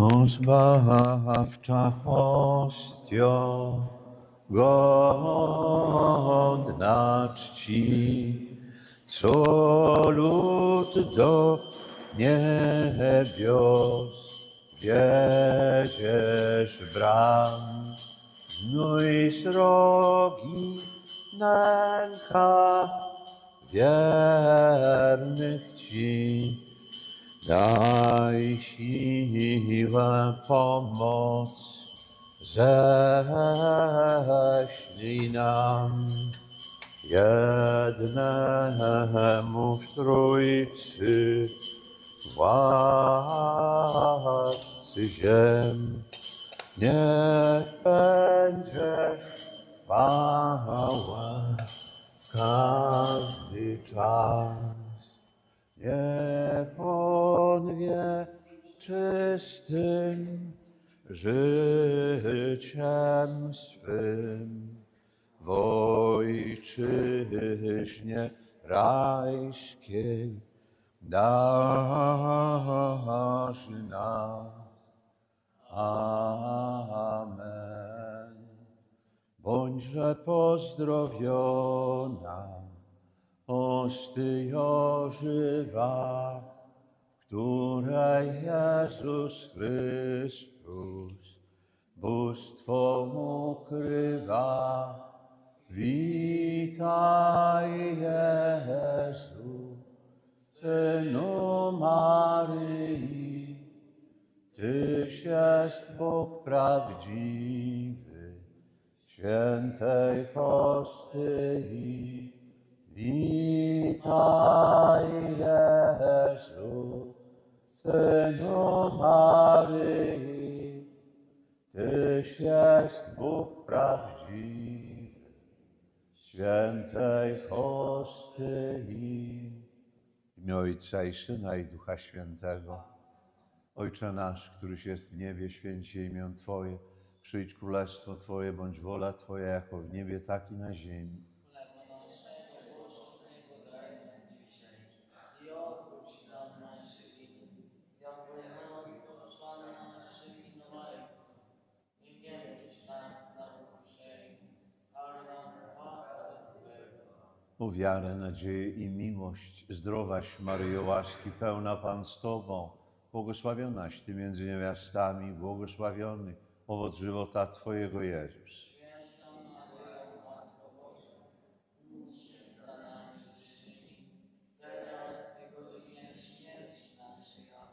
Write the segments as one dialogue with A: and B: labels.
A: O zbawcza hostio, godna czci, co lud do niebios wiedziesz bram, znój srogi nęka wiernych ci. Daj siłę, pomoc, ześlij nam jednemu w Trójcy, władcy ziem. Niech będzie chwała każdy czas. Niech on wie czystym życiem swym w ojczyźnie rajskiej dasz nam. Amen. Bądźże pozdrowiona, ostyjo żywa, w której Jezus Chrystus bóstwo ukrywa. Witaj Jezu, Synu Maryi, Tyś jest Bóg prawdziwy, świętej Hostyi. Witaj Jezu, Synu Maryi, Tyś jest Bóg prawdziwy, świętej Hostyi. W imię Ojca i Syna i Ducha Świętego. Ojcze nasz, któryś jest w niebie, święć się imię Twoje. Przyjdź królestwo Twoje, bądź wola Twoja, jako w niebie, tak i na ziemi.
B: Chleba naszego powszedniego daj nam dzisiaj i odpuść nam nasze winy, jako i my odpuszczamy naszym winowajcom. Nie wierzyć nas na pokuszenie, ale nas zbaw od złego.
A: O wiarę, nadzieję i miłość, zdrowaś Maryjo, łaski pełna Pan z Tobą, błogosławionaś Ty między niewiastami, błogosławiony owoc żywota Twojego Jezus.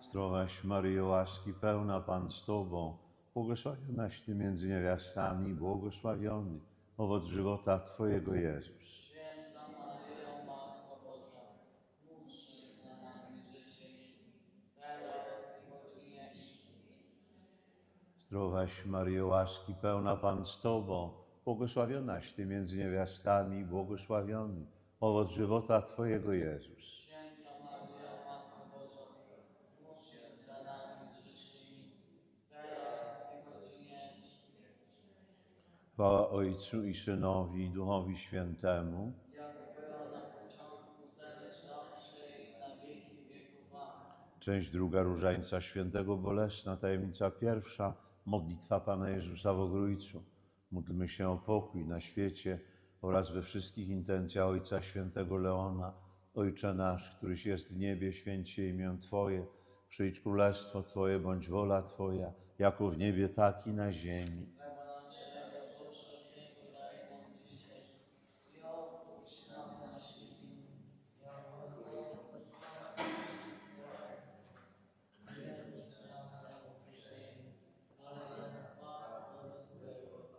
A: Zdrowaś Maryjo, łaski pełna Pan z Tobą, błogosławionaś Ty między niewiastami, błogosławiony owoc żywota Twojego Jezus.
B: Święta Maryjo, Matko Boża, módl się za nami grzesznymi, teraz i w godzinie śmierci.
A: Zdrowaś Maryjo, łaski pełna Pan z Tobą, błogosławionaś Ty między niewiastami, błogosławiony owoc żywota Twojego Jezus. Chwała Ojcu i Synowi i Duchowi Świętemu. Część druga Różańca Świętego Bolesna, tajemnica pierwsza, modlitwa Pana Jezusa w Ogrójcu. Módlmy się o pokój na świecie oraz we wszystkich intencjach Ojca Świętego Leona. Ojcze nasz, któryś jest w niebie, święć imię Twoje. Przyjdź królestwo Twoje, bądź wola Twoja, jako w niebie, tak i na ziemi.
B: Chleba naszego powszedniego daj nam dzisiaj i odpuść nam nasze winy, jako my odpuszczamy naszym winowajcom. Nie wrzuć nas na pokuszenie, ale nas zbaw od złego.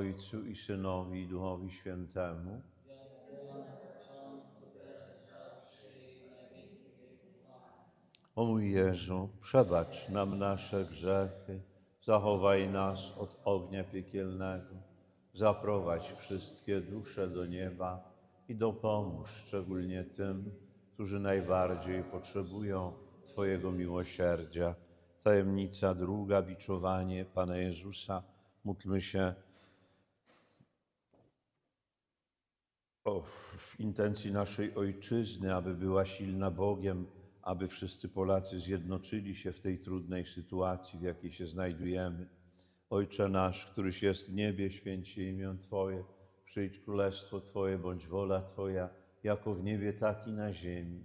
A: Ojcu i Synowi i Duchowi Świętemu. O mój Jezu, przebacz nam nasze grzechy, zachowaj nas od ognia piekielnego, zaprowadź wszystkie dusze do nieba i dopomóż szczególnie tym, którzy najbardziej potrzebują Twojego miłosierdzia. Tajemnica druga, biczowanie Pana Jezusa. Módlmy się o, intencji naszej Ojczyzny, aby była silna Bogiem, aby wszyscy Polacy zjednoczyli się w tej trudnej sytuacji, w jakiej się znajdujemy. Ojcze nasz, któryś jest w niebie, święć się imię Twoje, przyjdź królestwo Twoje, bądź wola Twoja, jako w niebie, tak i na ziemi.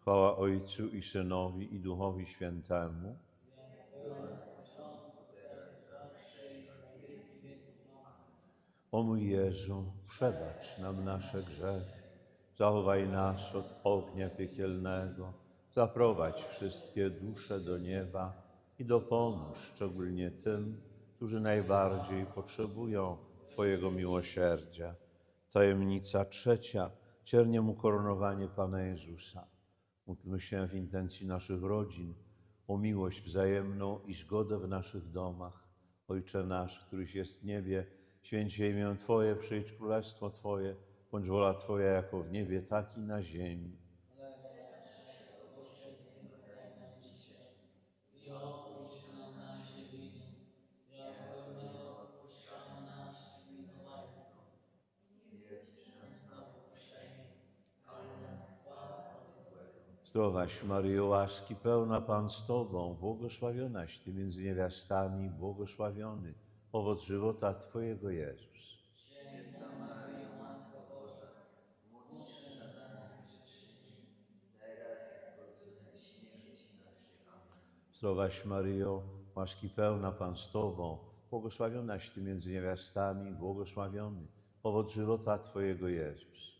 A: Chwała Ojcu i Synowi i Duchowi Świętemu. O mój Jezu, przebacz nam nasze grzechy, zachowaj nas od ognia piekielnego, zaprowadź wszystkie dusze do nieba i dopomóż szczególnie tym, którzy najbardziej potrzebują Twojego miłosierdzia. Tajemnica trzecia, cierniem ukoronowanie Pana Jezusa. Módlmy się w intencji naszych rodzin o miłość wzajemną i zgodę w naszych domach. Ojcze nasz, któryś jest w niebie, święć imię Twoje, przyjdź królestwo Twoje, bądź wola Twoja jako w niebie, tak i na ziemi.
B: I odpuść nam nasze winy, jako my odpuszczamy naszym winowajcom. Nie wierz nas na pokuszenie, ale nas zbaw od złego.
A: Zdrowaś Maryjo, łaski pełna Pan z Tobą, błogosławionaś Ty między niewiastami, błogosławiony owoc żywota Twojego Jezus.
B: Święta Maryjo, Matko Boża, módl się za nami grzesznymi, teraz i w godzinę śmierci naszej. Amen.
A: Zdrowaś Maryjo, łaski pełna Pan z Tobą, błogosławionaś Ty między niewiastami, błogosławiony owoc żywota Twojego Jezus.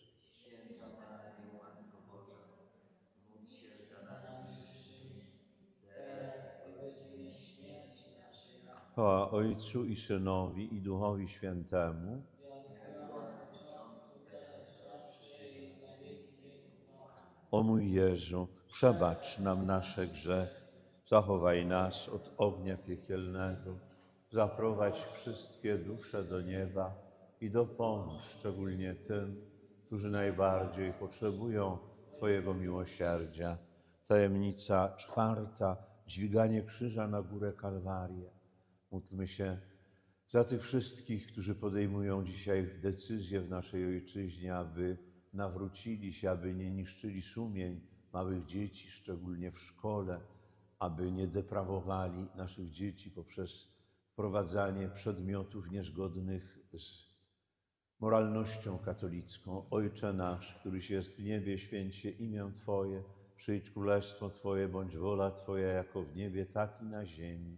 A: Chwała Ojcu i Synowi i Duchowi Świętemu, O mój Jezu, przebacz nam nasze grzechy, zachowaj nas od ognia piekielnego, zaprowadź wszystkie dusze do nieba i dopomóż szczególnie tym, którzy najbardziej potrzebują Twojego miłosierdzia. Tajemnica czwarta, dźwiganie krzyża na górę Kalwarię. Módlmy się za tych wszystkich, którzy podejmują dzisiaj decyzje w naszej ojczyźnie, aby nawrócili się, aby nie niszczyli sumień małych dzieci, szczególnie w szkole, aby nie deprawowali naszych dzieci poprzez wprowadzanie przedmiotów niezgodnych z moralnością katolicką. Ojcze nasz, któryś jest w niebie, święcie imię Twoje, przyjdź królestwo Twoje, bądź wola Twoja jako w niebie, tak i na ziemi.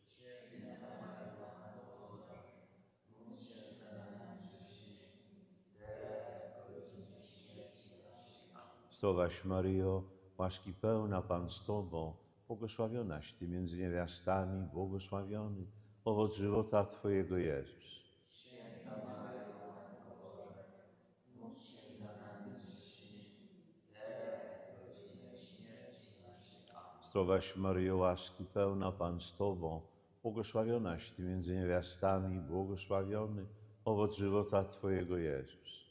A: Zdrowaś Maryjo, łaski pełna Pan z Tobą, błogosławionaś Ty między niewiastami, błogosławiony owoc żywota Twojego Jezus. Zdrowaś Maryjo, łaski pełna Pan z Tobą, błogosławionaś Ty między niewiastami, błogosławiony owoc żywota Twojego Jezus.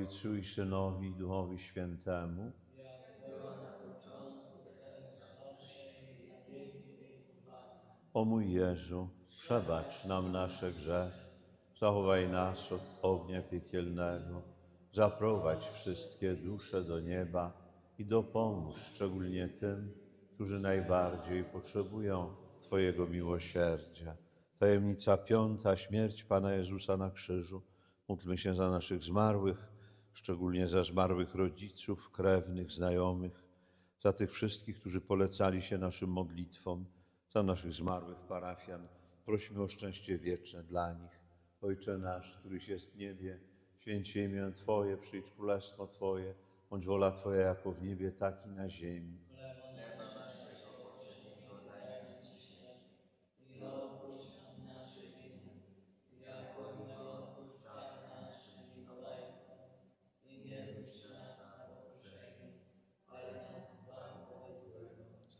A: Ojcu i Synowi i Duchowi Świętemu. O mój Jezu, przebacz nam nasze grzechy, zachowaj nas od ognia piekielnego, zaprowadź wszystkie dusze do nieba i dopomóż szczególnie tym, którzy najbardziej potrzebują Twojego miłosierdzia. Tajemnica piąta, śmierć Pana Jezusa na krzyżu. Módlmy się za naszych zmarłych, szczególnie za zmarłych rodziców, krewnych, znajomych, za tych wszystkich, którzy polecali się naszym modlitwom, za naszych zmarłych parafian. Prosimy o szczęście wieczne dla nich. Ojcze nasz, któryś jest w niebie, święć imię Twoje, przyjdź królestwo Twoje, bądź wola Twoja jako w niebie, tak i na ziemi.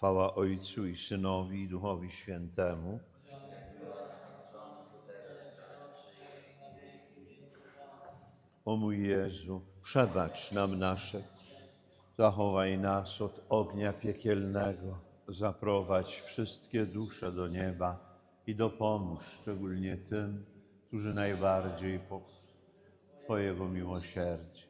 A: Chwała Ojcu i Synowi i Duchowi Świętemu. O mój Jezu, przebacz nam nasze, zachowaj nas od ognia piekielnego, zaprowadź wszystkie dusze do nieba i dopomóż szczególnie tym, którzy najbardziej po Twojego miłosierdzia.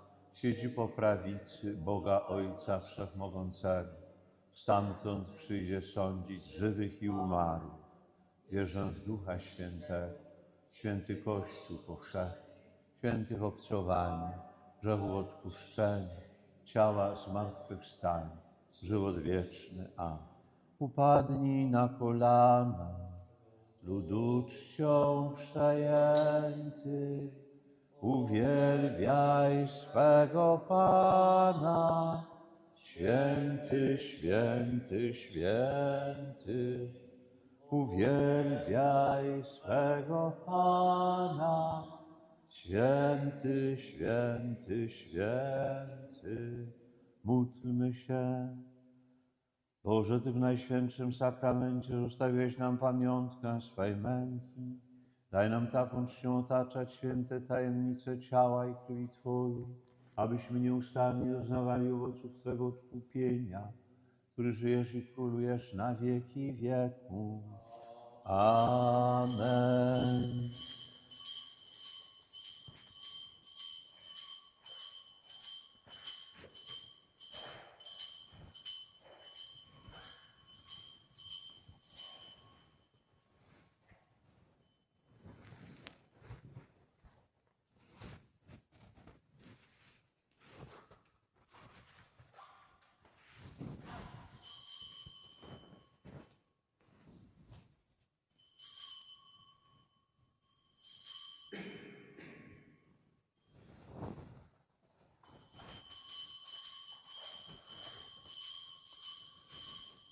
A: siedzi po prawicy Boga Ojca Wszechmogącego. Stamtąd przyjdzie sądzić żywych i umarłych. Wierzę w Ducha Świętego, święty Kościół powszechny, świętych obcowanie, grzechu odpuszczenia, ciała zmartwychwstania, żywot wieczny. Amen. Upadnij na kolana, ludu czcią przejęty, uwielbiaj swego Pana. Święty, święty, święty, uwielbiaj swego Pana. Święty, święty, święty, módlmy się. Boże, Ty w Najświętszym Sakramencie zostawiłeś nam pamiątkę swej męki. Daj nam taką czcią otaczać święte tajemnice ciała i krwi Twojej, abyśmy nieustannie doznawali owoców Twego odkupienia, który żyjesz i królujesz na wieki wieków. Amen.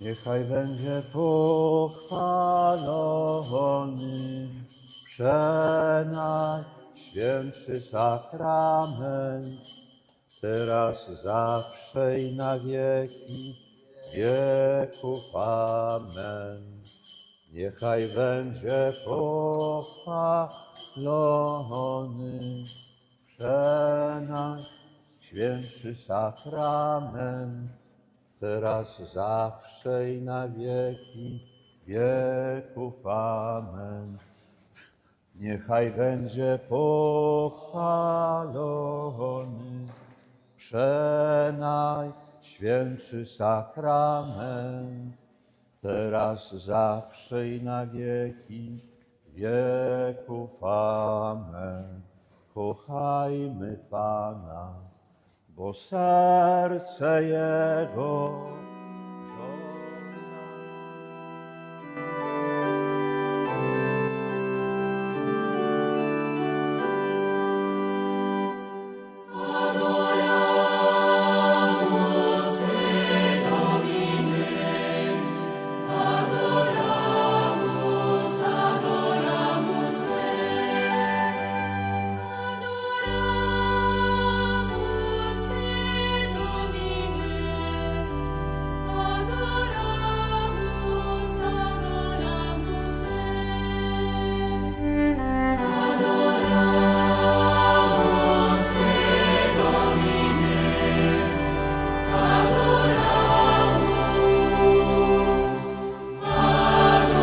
A: Niechaj będzie pochwalony przenajświętszy sakrament, teraz zawsze i na wieki wieków. Amen. Niechaj będzie pochwalony przenajświętszy sakrament, teraz zawsze i na wieki wieków. Amen. Niechaj będzie pochwalony przenajświętszy sakrament, teraz zawsze i na wieki wieków. Amen. Kochajmy Pana o sarsa jego